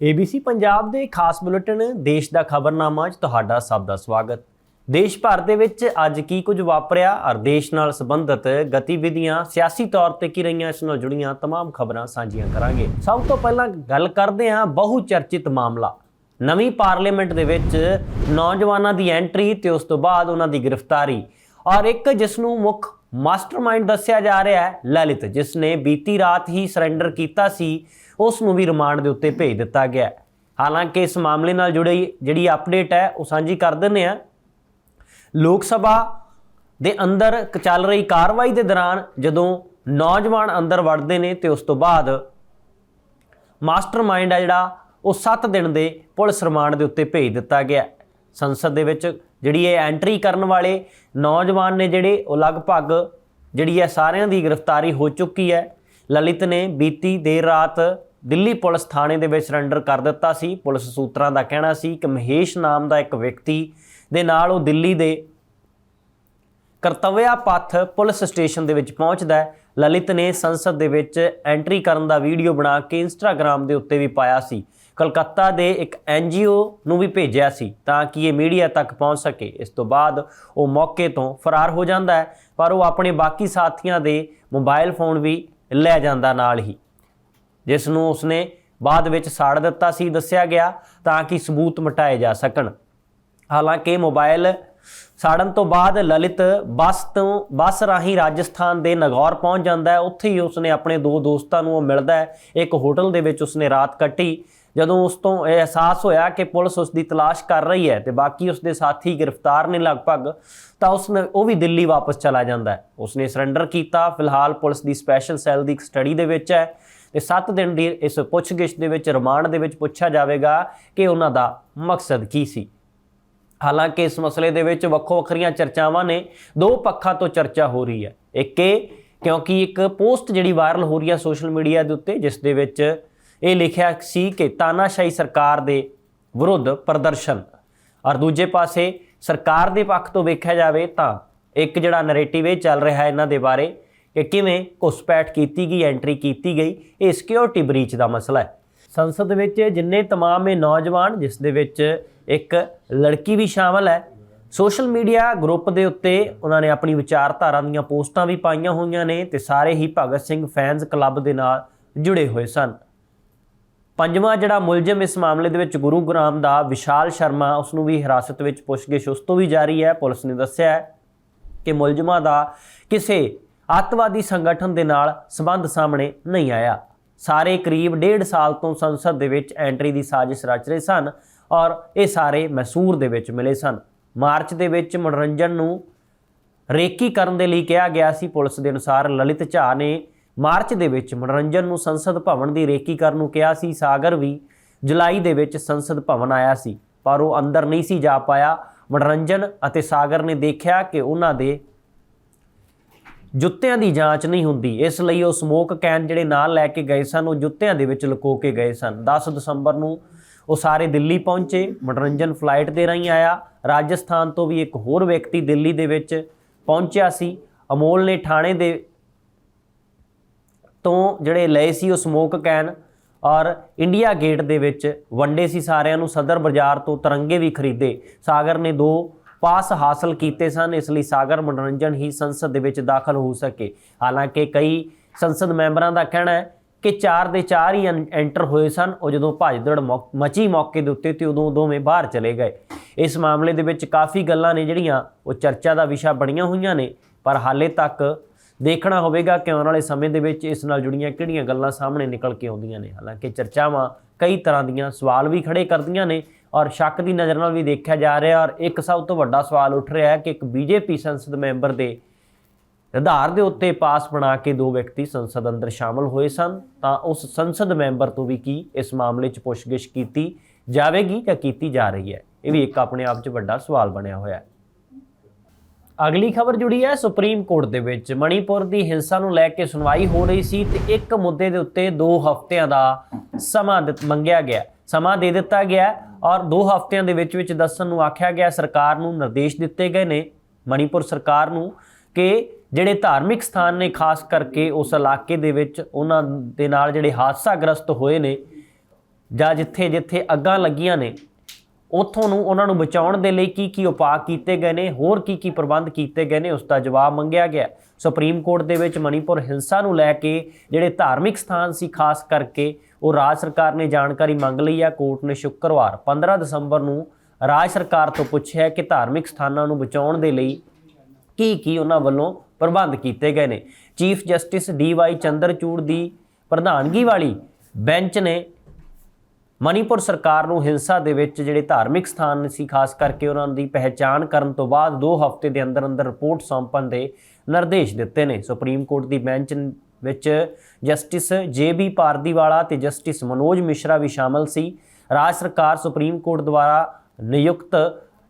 ABC Punjab ਦੇ ਖਾਸ bulletin ਦੇਸ਼ ਦਾ ਖਬਰਨਾਮਾ 'ਚ ਤੁਹਾਡਾ ਸਭ ਦਾ ਸਵਾਗਤ ਦੇਸ਼ ਭਰ ਦੇ ਵਿੱਚ ਅੱਜ ਕੀ ਕੁਝ ਵਾਪਰਿਆ ਔਰ ਦੇਸ਼ ਨਾਲ ਸੰਬੰਧਿਤ ਗਤੀਵਿਧੀਆਂ ਸਿਆਸੀ ਤੌਰ ਤੇ ਕੀ ਰਹੀਆਂ ਇਸ ਨਾਲ ਜੁੜੀਆਂ तमाम ਖਬਰਾਂ ਸਾਂਝੀਆਂ ਕਰਾਂਗੇ ਸਭ ਤੋਂ ਪਹਿਲਾਂ ਗੱਲ ਕਰਦੇ ਹਾਂ ਬਹੁ ਚਰਚਿਤ ਮਾਮਲਾ ਨਵੀਂ ਪਾਰਲੀਮੈਂਟ ਦੇ ਵਿੱਚ ਨੌਜਵਾਨਾਂ ਦੀ ਐਂਟਰੀ ਤੇ ਉਸ ਤੋਂ ਬਾਅਦ ਉਹਨਾਂ ਦੀ ਗ੍ਰਿਫਤਾਰੀ ਔਰ ਇੱਕ ਜਿਸ ਨੂੰ ਮੁੱਖ ਮਾਸਟਰਮਾਈਂਡ ਦੱਸਿਆ ਜਾ ਰਿਹਾ ਹੈ ਲਲਿਤ ਜਿਸ ਨੇ ਬੀਤੀ ਰਾਤ ਹੀ ਸਰੈਂਡਰ ਕੀਤਾ ਸੀ ਉਸ ਨੂੰ ਵੀ ਰਿਮਾਂਡ ਦੇ ਉੱਤੇ ਭੇਜ ਦਿੱਤਾ ਗਿਆ ਹਾਲਾਂਕਿ ਇਸ ਮਾਮਲੇ ਨਾਲ ਜੁੜੀ ਜਿਹੜੀ ਅਪਡੇਟ ਹੈ, ਉਹ ਸਾਂਝੀ ਕਰ ਦਿੰਦੇ ਆ ਲੋਕ ਸਭਾ ਦੇ ਅੰਦਰ ਚੱਲ ਰਹੀ ਕਾਰਵਾਈ ਦੇ ਦੌਰਾਨ ਜਦੋਂ ਨੌਜਵਾਨ ਅੰਦਰ ਵੜਦੇ ਨੇ ਤੇ ਉਸ ਤੋਂ ਬਾਅਦ ਮਾਸਟਰਮਾਈਂਡ ਹੈ ਜਿਹੜਾ, ਉਹ 7 ਦਿਨ ਦੇ ਪੁਲਿਸ ਰਿਮਾਂਡ ਦੇ ਉੱਤੇ ਭੇਜ ਦਿੱਤਾ ਗਿਆ ਸੰਸਦ ਦੇ ਵਿੱਚ ਜਿਹੜੀ ਇਹ ਐਂਟਰੀ ਕਰਨ ਵਾਲੇ ਨੌਜਵਾਨ ਨੇ ਜਿਹੜੇ, ਉਹ ਲਗਭਗ ਜਿਹੜੀ ਹੈ ਸਾਰਿਆਂ ਦੀ ਗ੍ਰਿਫਤਾਰੀ ਹੋ ਚੁੱਕੀ ਹੈ। ਲਲਿਤ ਨੇ ਬੀਤੀ ਦੇਰ ਰਾਤ ਦਿੱਲੀ ਪੁਲਿਸ ਥਾਣੇ ਦੇ ਵਿੱਚ ਸਰੈਂਡਰ ਕਰ ਦਿੱਤਾ ਸੀ। ਪੁਲਿਸ ਸੂਤਰਾਂ ਦਾ ਕਹਿਣਾ ਸੀ ਕਿ ਮਹੇਸ਼ ਨਾਮ ਦਾ ਇੱਕ ਵਿਅਕਤੀ ਦੇ ਨਾਲ ਉਹ ਦਿੱਲੀ ਦੇ ਕਰਤਵਿਆ ਪੱਥ ਪੁਲਿਸ ਸਟੇਸ਼ਨ ਦੇ ਵਿੱਚ ਪਹੁੰਚਦਾ ਹੈ। ਲਲਿਤ ਨੇ ਸੰਸਦ ਦੇ ਵਿੱਚ ਐਂਟਰੀ ਕਰਨ ਦਾ ਵੀਡੀਓ ਬਣਾ ਕੇ ਇੰਸਟਾਗ੍ਰam ਦੇ ਉੱਤੇ ਵੀ ਪਾਇਆ ਸੀ। ਕਲਕੱਤਾ ਦੇ ਇੱਕ ਐਨਜੀਓ ਨੂੰ ਵੀ ਭੇਜਿਆ ਸੀ ਤਾਂ ਕਿ ਇਹ ਮੀਡੀਆ ਤੱਕ ਪਹੁੰਚ ਸਕੇ। ਇਸ ਤੋਂ ਬਾਅਦ ਉਹ ਮੌਕੇ ਤੋਂ ਫਰਾਰ ਹੋ ਜਾਂਦਾ ਹੈ, ਪਰ ਉਹ ਆਪਣੇ ਬਾਕੀ ਸਾਥੀਆਂ ਦੇ ਮੋਬਾਈਲ ਫੋਨ ਵੀ ਲੈ ਜਾਂਦਾ ਨਾਲ ਹੀ। ਜਿਸ ਨੂੰ ਉਸਨੇ ਬਾਅਦ ਵਿੱਚ ਸਾੜ ਦਿੱਤਾ ਸੀ, ਦੱਸਿਆ ਗਿਆ ਤਾਂ ਕਿ ਸਬੂਤ ਮਿਟਾਏ ਜਾ ਸਕਣ। ਹਾਲਾਂਕਿ ਮੋਬਾਈਲ ਸਾੜਨ ਤੋਂ ਬਾਅਦ ਲਲਿਤ ਬੱਸ ਤੋਂ, ਬੱਸ ਰਾਹੀਂ ਰਾਜਸਥਾਨ ਦੇ ਨਗੌਰ ਪਹੁੰਚ ਜਾਂਦਾ ਹੈ। ਉੱਥੇ ਹੀ ਉਸਨੇ ਆਪਣੇ ਦੋ ਦੋਸਤਾਂ ਨੂੰ, ਉਹ ਮਿਲਦਾ ਹੈ। ਇੱਕ ਹੋਟਲ ਦੇ ਵਿੱਚ ਉਸਨੇ ਰਾਤ ਕੱਟੀ। ਜਦੋਂ ਉਸ ਤੋਂ ਇਹ ਅਹਿਸਾਸ ਹੋਇਆ ਕਿ ਪੁਲਿਸ ਉਸ ਦੀ ਤਲਾਸ਼ ਕਰ ਰਹੀ ਹੈ ਤੇ ਬਾਕੀ ਉਸਦੇ ਸਾਥੀ ਗ੍ਰਿਫਤਾਰ ਨੇ ਲਗਭਗ, ਤਾਂ ਉਸਨੇ, ਉਹ ਵੀ ਦਿੱਲੀ ਵਾਪਸ ਚਲਾ ਜਾਂਦਾ ਹੈ। ਉਸਨੇ ਸਰੈਂਡਰ ਕੀਤਾ। ਫਿਲਹਾਲ ਪੁਲਿਸ ਦੀ ਸਪੈਸ਼ਲ ਸੈੱਲ ਦੀ ਸਟੱਡੀ ਦੇ ਵਿੱਚ ਹੈ। ਤੇ 7 ਦਿਨ ਦੀ ਇਸ ਪੁੱਛਗਿੱਛ ਦੇ ਵਿੱਚ, ਰਿਮਾਂਡ ਦੇ ਵਿੱਚ ਪੁੱਛਿਆ ਜਾਵੇਗਾ ਕਿ ਉਹਨਾਂ ਦਾ ਮਕਸਦ ਕੀ ਸੀ। ਹਾਲਾਂਕਿ ਇਸ ਮਸਲੇ ਦੇ ਵਿੱਚ ਵੱਖੋ ਵੱਖਰੀਆਂ ਚਰਚਾਵਾਂ ਨੇ, ਦੋ ਪੱਖਾਂ ਤੋਂ ਚਰਚਾ ਹੋ ਰਹੀ ਹੈ। ਇੱਕ ਇਹ, ਕਿਉਂਕਿ ਇੱਕ ਪੋਸਟ ਜਿਹੜੀ ਵਾਇਰਲ ਹੋ ਰਹੀ ਹੈ ਸੋਸ਼ਲ ਮੀਡੀਆ ਦੇ ਉੱਤੇ, ਜਿਸ ਦੇ ਵਿੱਚ ਇਹ ਲਿਖਿਆ ਸੀ ਕਿ ਤਾਨਾਸ਼ਾਹੀ ਸਰਕਾਰ ਦੇ ਵਿਰੁੱਧ ਪ੍ਰਦਰਸ਼ਨ। ਔਰ ਦੂਜੇ ਪਾਸੇ, ਸਰਕਾਰ ਦੇ ਪੱਖ ਤੋਂ ਵੇਖਿਆ ਜਾਵੇ ਤਾਂ ਇੱਕ ਜਿਹੜਾ ਨੈਰੇਟਿਵ ਇਹ ਚੱਲ ਰਿਹਾ ਹੈ ਇਹਨਾਂ ਦੇ ਬਾਰੇ ਕਿ ਕਿਵੇਂ ਘੁਸਪੈਠ ਕੀਤੀ ਗਈ ਐਂਟਰੀ ਕੀਤੀ ਗਈ ਇਹ ਸਿਕਿਉਰਿਟੀ ਬ੍ਰੀਚ ਦਾ ਮਸਲਾ ਹੈ ਸੰਸਦ ਵਿੱਚ ਜਿੰਨੇ तमाम ਇਹ ਨੌਜਵਾਨ ਜਿਸ ਦੇ ਵਿੱਚ ਇੱਕ ਲੜਕੀ ਵੀ ਸ਼ਾਮਲ ਹੈ ਸੋਸ਼ਲ ਮੀਡੀਆ ਗਰੁੱਪ ਦੇ ਉੱਤੇ ਉਹਨਾਂ ਨੇ ਆਪਣੀ ਵਿਚਾਰਧਾਰਾ ਦੀਆਂ ਪੋਸਟਾਂ ਵੀ ਪਾਈਆਂ ਹੋਈਆਂ ਨੇ ਤੇ ਸਾਰੇ ਹੀ ਭਗਤ ਸਿੰਘ ਫੈਨਸ ਕਲੱਬ ਦੇ ਨਾਲ ਜੁੜੇ ਹੋਏ ਸਨ ਪੰਜਵਾਂ ਜਿਹੜਾ ਮੁਲਜ਼ਮ ਇਸ ਮਾਮਲੇ ਦੇ ਵਿੱਚ ਗੁਰੂਗ੍ਰਾਮ ਦਾ ਵਿਸ਼ਾਲ ਸ਼ਰਮਾ ਉਸ ਨੂੰ ਵੀ ਹਿਰਾਸਤ ਵਿੱਚ ਪੁੱਛਗਿੱਛ ਉਸ ਤੋਂ ਵੀ ਜਾਰੀ ਹੈ ਪੁਲਿਸ ਨੇ ਦੱਸਿਆ ਹੈ ਕਿ ਮੁਲਜ਼ਮਾਂ ਦਾ ਕਿਸੇ ਅੱਤਵਾਦੀ ਸੰਗਠਨ ਦੇ ਨਾਲ ਸੰਬੰਧ ਸਾਹਮਣੇ ਨਹੀਂ ਆਇਆ। ਸਾਰੇ ਕਰੀਬ ਡੇਢ ਸਾਲ ਤੋਂ ਸੰਸਦ ਦੇ ਵਿੱਚ ਐਂਟਰੀ ਦੀ ਸਾਜ਼ਿਸ਼ ਰਚ ਰਹੇ ਸਨ ਔਰ ਇਹ ਸਾਰੇ ਮੈਸੂਰ ਦੇ ਵਿੱਚ ਮਿਲੇ ਸਨ। ਮਾਰਚ ਦੇ ਵਿੱਚ ਮਨੋਰੰਜਨ ਨੂੰ ਰੇਕੀ ਕਰਨ ਦੇ ਲਈ ਕਿਹਾ ਗਿਆ ਸੀ। ਪੁਲਿਸ ਦੇ ਅਨੁਸਾਰ ਲਲਿਤ ਝਾ ਨੇ ਮਾਰਚ ਦੇ ਵਿੱਚ ਮਨੋਰੰਜਨ ਨੂੰ ਸੰਸਦ ਭਵਨ ਦੀ ਰੇਕੀ ਕਰਨ ਨੂੰ ਕਿਹਾ ਸੀ। ਸਾਗਰ ਵੀ ਜੁਲਾਈ ਦੇ ਵਿੱਚ ਸੰਸਦ ਭਵਨ ਆਇਆ ਸੀ, ਪਰ ਉਹ ਅੰਦਰ ਨਹੀਂ ਸੀ ਜਾ ਪਾਇਆ। ਮਨੋਰੰਜਨ ਅਤੇ ਸਾਗਰ ਨੇ ਦੇਖਿਆ ਕਿ ਉਹਨਾਂ ਦੇ ਜੁੱਤਿਆਂ ਦੀ ਜਾਂਚ ਨਹੀਂ ਹੁੰਦੀ। ਇਸ ਲਈ ਉਹ ਸਮੋਕ ਕੈਨ ਜਿਹੜੇ ਨਾਲ ਲੈ ਕੇ ਗਏ ਸਨ, ਉਹ ਜੁੱਤਿਆਂ ਦੇ ਵਿੱਚ ਲੁਕੋ ਕੇ ਗਏ ਸਨ। 10 ਦਸੰਬਰ ਨੂੰ ਉਹ ਸਾਰੇ ਦਿੱਲੀ ਪਹੁੰਚੇ, ਮਨੋਰੰਜਨ ਫਲਾਈਟ ਦੇ ਰਾਹੀਂ ਆਇਆ। ਰਾਜਸਥਾਨ ਤੋਂ ਵੀ ਇੱਕ ਹੋਰ ਵਿਅਕਤੀ ਦਿੱਲੀ ਦੇ ਵਿੱਚ ਪਹੁੰਚਿਆ ਸੀ। ਅਮੋਲ ਨੇ ਥਾਣੇ ਦੇ ਤੋਂ ਜਿਹੜੇ ਲਏ ਸੀ ਉਹ ਸਮੋਕ ਕੈਨ ਔਰ ਇੰਡੀਆ ਗੇਟ ਦੇ ਵਿੱਚ ਵੰਡੇ ਸੀ ਸਾਰਿਆਂ ਨੂੰ। ਸਦਰ ਬਾਜ਼ਾਰ ਤੋਂ ਤਰੰਗੇ ਵੀ ਖਰੀਦੇ। ਸਾਗਰ ਨੇ ਦੋ ਪਾਸ ਹਾਸਲ ਕੀਤੇ ਸਨ, ਇਸ ਲਈ ਸਾਗਰ ਮਨੋਰੰਜਨ ਹੀ ਸੰਸਦ ਦੇ ਵਿੱਚ ਦਾਖਲ ਹੋ ਸਕੇ। ਹਾਲਾਂਕਿ ਕਈ ਸੰਸਦ ਮੈਂਬਰਾਂ ਦਾ ਕਹਿਣਾ ਹੈ ਕਿ ਚਾਰ ਦੇ ਚਾਰ ਹੀ ਐਂ- ਐਂਟਰ ਹੋਏ ਸਨ। ਉਹ ਜਦੋਂ ਭੱਜਦੜ ਮੌ- ਮਚੀ ਮੌਕੇ ਦੇ ਉੱਤੇ ਤੇ ਉਦੋਂ ਦੋਵੇਂ ਬਾਹਰ ਚਲੇ ਗਏ। ਇਸ ਮਾਮਲੇ ਦੇ ਵਿੱਚ ਕਾਫੀ ਗੱਲਾਂ ਨੇ ਜਿਹੜੀਆਂ ਉਹ ਚਰਚਾ ਦਾ ਵਿਸ਼ਾ ਬਣੀਆਂ ਹੋਈਆਂ ਨੇ, ਪਰ ਹਾਲੇ ਤੱਕ ਦੇਖਣਾ ਹੋਵੇਗਾ ਕਿ ਆਉਣ ਵਾਲੇ ਸਮੇਂ ਦੇ ਵਿੱਚ ਇਸ ਨਾਲ ਜੁੜੀਆਂ ਕਿਹੜੀਆਂ ਗੱਲਾਂ ਸਾਹਮਣੇ ਨਿਕਲ ਕੇ ਆਉਂਦੀਆਂ ਨੇ। ਹਾਲਾਂਕਿ ਚਰਚਾਵਾਂ ਕਈ ਤਰ੍ਹਾਂ ਦੀਆਂ ਸਵਾਲ ਵੀ ਖੜੇ ਕਰਦੀਆਂ ਨੇ ਔਰ ਸ਼ੱਕ ਦੀ ਨਜ਼ਰ ਨਾਲ ਵੀ ਦੇਖਿਆ ਜਾ ਰਿਹਾ ਔਰ ਇੱਕ ਸਭ ਤੋਂ ਵੱਡਾ ਸਵਾਲ ਉੱਠ ਰਿਹਾ ਹੈ ਕਿ ਇੱਕ ਬੀਜੇਪੀ ਸੰਸਦ ਮੈਂਬਰ ਦੇ ਆਧਾਰ ਦੇ ਉੱਤੇ ਪਾਸ ਬਣਾ ਕੇ ਦੋ ਵਿਅਕਤੀ ਸੰਸਦ ਅੰਦਰ ਸ਼ਾਮਲ ਹੋਏ ਸਨ, ਤਾਂ ਉਸ ਸੰਸਦ ਮੈਂਬਰ ਤੋਂ ਵੀ ਕੀ ਇਸ ਮਾਮਲੇ 'ਚ ਪੁੱਛਗਿੱਛ ਕੀਤੀ ਜਾਵੇਗੀ ਜਾਂ ਕੀਤੀ ਜਾ ਰਹੀ ਹੈ? ਇਹ ਵੀ ਇੱਕ ਆਪਣੇ ਆਪ 'ਚ ਵੱਡਾ ਸਵਾਲ ਬਣਿਆ ਹੋਇਆ ਹੈ। ਅਗਲੀ ਖਬਰ ਜੁੜੀ ਹੈ ਸੁਪਰੀਮ ਕੋਰਟ ਦੇ ਵਿੱਚ। ਮਣੀਪੁਰ ਦੀ ਹਿੰਸਾ ਨੂੰ ਲੈ ਕੇ ਸੁਣਵਾਈ ਹੋ ਰਹੀ ਸੀ ਤੇ ਇੱਕ ਮੁੱਦੇ ਦੇ ਉੱਤੇ 2 ਹਫ਼ਤਿਆਂ ਦਾ ਸਮਾਂ ਦਿੱਤ- ਮੰਗਿਆ ਗਿਆ। ਸਮਾਂ ਦੇ ਦਿੱਤਾ ਗਿਆ ਔਰ 2 ਹਫ਼ਤਿਆਂ ਦੇ ਵਿੱਚ ਵਿੱਚ ਦੱਸਣ ਨੂੰ ਆਖਿਆ ਗਿਆ, ਸਰਕਾਰ ਨੂੰ ਨਿਰਦੇਸ਼ ਦਿੱਤੇ ਗਏ ਨੇ, ਮਣੀਪੁਰ ਸਰਕਾਰ ਨੂੰ, ਕਿ ਜਿਹੜੇ ਧਾਰਮਿਕ ਸਥਾਨ ਨੇ, ਖਾਸ ਕਰਕੇ ਉਸ ਇਲਾਕੇ ਦੇ ਵਿੱਚ ਉਹਨਾਂ ਦੇ ਨਾਲ ਜਿਹੜੇ ਹਾਦਸਾਗ੍ਰਸਤ ਹੋਏ ਨੇ ਜਾਂ ਜਿੱਥੇ ਜਿੱਥੇ ਅੱਗਾਂ ਲੱਗੀਆਂ ਨੇ ਉੱਥੋਂ ਨੂੰ ਉਹਨਾਂ ਨੂੰ ਬਚਾਉਣ ਦੇ ਲਈ ਕੀ ਕੀ ਉਪਾਅ ਕੀਤੇ ਗਏ ਨੇ, ਹੋਰ ਕੀ ਕੀ ਪ੍ਰਬੰਧ ਕੀਤੇ ਗਏ ਨੇ, ਉਸ ਦਾ ਜਵਾਬ ਮੰਗਿਆ ਗਿਆ। ਸੁਪਰੀਮ ਕੋਰਟ ਦੇ ਵਿੱਚ ਮਣੀਪੁਰ ਹਿੰਸਾ ਨੂੰ ਲੈ ਕੇ ਜਿਹੜੇ ਧਾਰਮਿਕ ਸਥਾਨ ਸੀ, ਖਾਸ ਕਰਕੇ ਉਹ ਰਾਜ ਸਰਕਾਰ ਨੇ ਜਾਣਕਾਰੀ ਮੰਗ ਲਈ ਆ। ਕੋਰਟ ਨੇ ਸ਼ੁੱਕਰਵਾਰ 15 ਦਸੰਬਰ ਨੂੰ ਰਾਜ ਸਰਕਾਰ ਤੋਂ ਪੁੱਛਿਆ ਕਿ ਧਾਰਮਿਕ ਸਥਾਨਾਂ ਨੂੰ ਬਚਾਉਣ ਦੇ ਲਈ ਕੀ ਕੀ ਉਹਨਾਂ ਵੱਲੋਂ ਪ੍ਰਬੰਧ ਕੀਤੇ ਗਏ ਨੇ। Chief justice D Y Chandrachud ਦੀ ਪ੍ਰਧਾਨਗੀ ਵਾਲੀ ਬੈਂਚ ਨੇ ਮਣੀਪੁਰ ਸਰਕਾਰ ਨੂੰ ਹਿੰਸਾ ਦੇ ਵਿੱਚ ਜਿਹੜੇ ਧਾਰਮਿਕ ਸਥਾਨ ਸੀ, ਖਾਸ ਕਰਕੇ ਉਹਨਾਂ ਦੀ ਪਹਿਚਾਣ ਕਰਨ ਤੋਂ ਬਾਅਦ 2 ਹਫ਼ਤੇ ਦੇ ਅੰਦਰ ਅੰਦਰ ਰਿਪੋਰਟ ਸੌਂਪਣ ਦੇ ਨਿਰਦੇਸ਼ ਦਿੱਤੇ ਨੇ। ਸੁਪਰੀਮ ਕੋਰਟ ਦੀ ਬੈਂਚ ਵਿੱਚ ਜਸਟਿਸ ਜੇ ਬੀ ਪਾਰਦੀਵਾਲਾ ਤੇ ਜਸਟਿਸ ਮਨੋਜ ਮਿਸ਼ਰਾ ਵੀ ਸ਼ਾਮਲ ਸੀ। ਰਾਜ ਸਰਕਾਰ ਸੁਪਰੀਮ ਕੋਰਟ ਦੁਆਰਾ ਨਿਯੁਕਤ